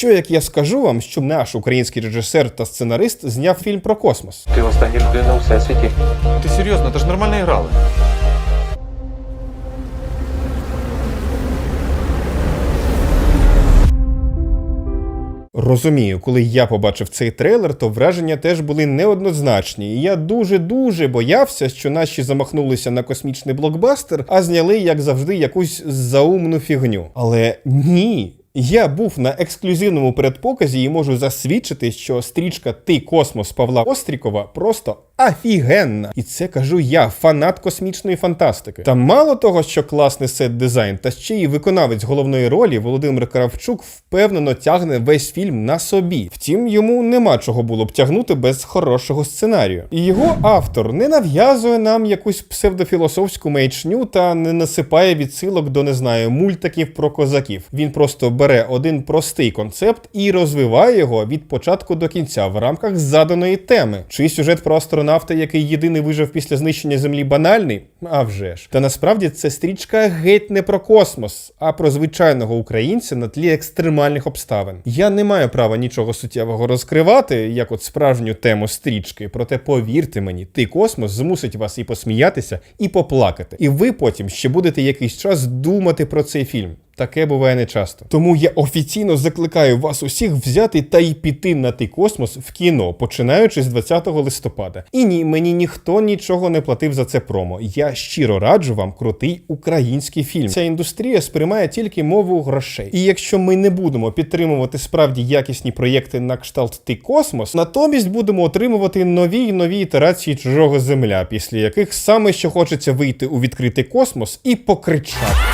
що як я скажу вам, що наш український режисер та сценарист зняв фільм про космос? Ти остання людина у всесвіті. Ти серйозно, ти ж нормально грали. Розумію, коли я побачив цей трейлер, то враження теж були неоднозначні. І я дуже-дуже боявся, що наші замахнулися на космічний блокбастер, а зняли, як завжди, якусь заумну фігню. Але ні. Я був на ексклюзивному передпоказі і можу засвідчити, що стрічка Ти космос Павла Острікова просто офігенна. І це кажу я, фанат космічної фантастики. Та мало того, що класний сет дизайн, та ще й виконавець головної ролі Володимир Кравчук впевнено тягне весь фільм на собі. Втім, йому нема чого було б тягнути без хорошого сценарію. І його автор не нав'язує нам якусь псевдофілософську маячню та не насипає відсилок до не знаю мультиків про козаків. Він просто бере один простий концепт і розвиває його від початку до кінця в рамках заданої теми. Чи сюжет про астронавта, який єдиний вижив після знищення землі, банальний? А вже ж. Та насправді це стрічка геть не про космос, а про звичайного українця на тлі екстремальних обставин. Я не маю права нічого суттєвого розкривати, як от справжню тему стрічки. Проте повірте мені, ти космос змусить вас і посміятися, і поплакати. І ви потім ще будете якийсь час думати про цей фільм. Таке буває нечасто. Тому я офіційно закликаю вас усіх взяти та й піти на той космос в кіно, починаючи з 20 листопада. І ні, мені ніхто нічого не платив за це промо. Я щиро раджу вам крутий український фільм. Ця індустрія сприймає тільки мову грошей. І якщо ми не будемо підтримувати справді якісні проєкти на кшталт ти космос, натомість будемо отримувати нові й нові ітерації чужого земля, після яких саме що хочеться вийти у відкритий космос і покричати.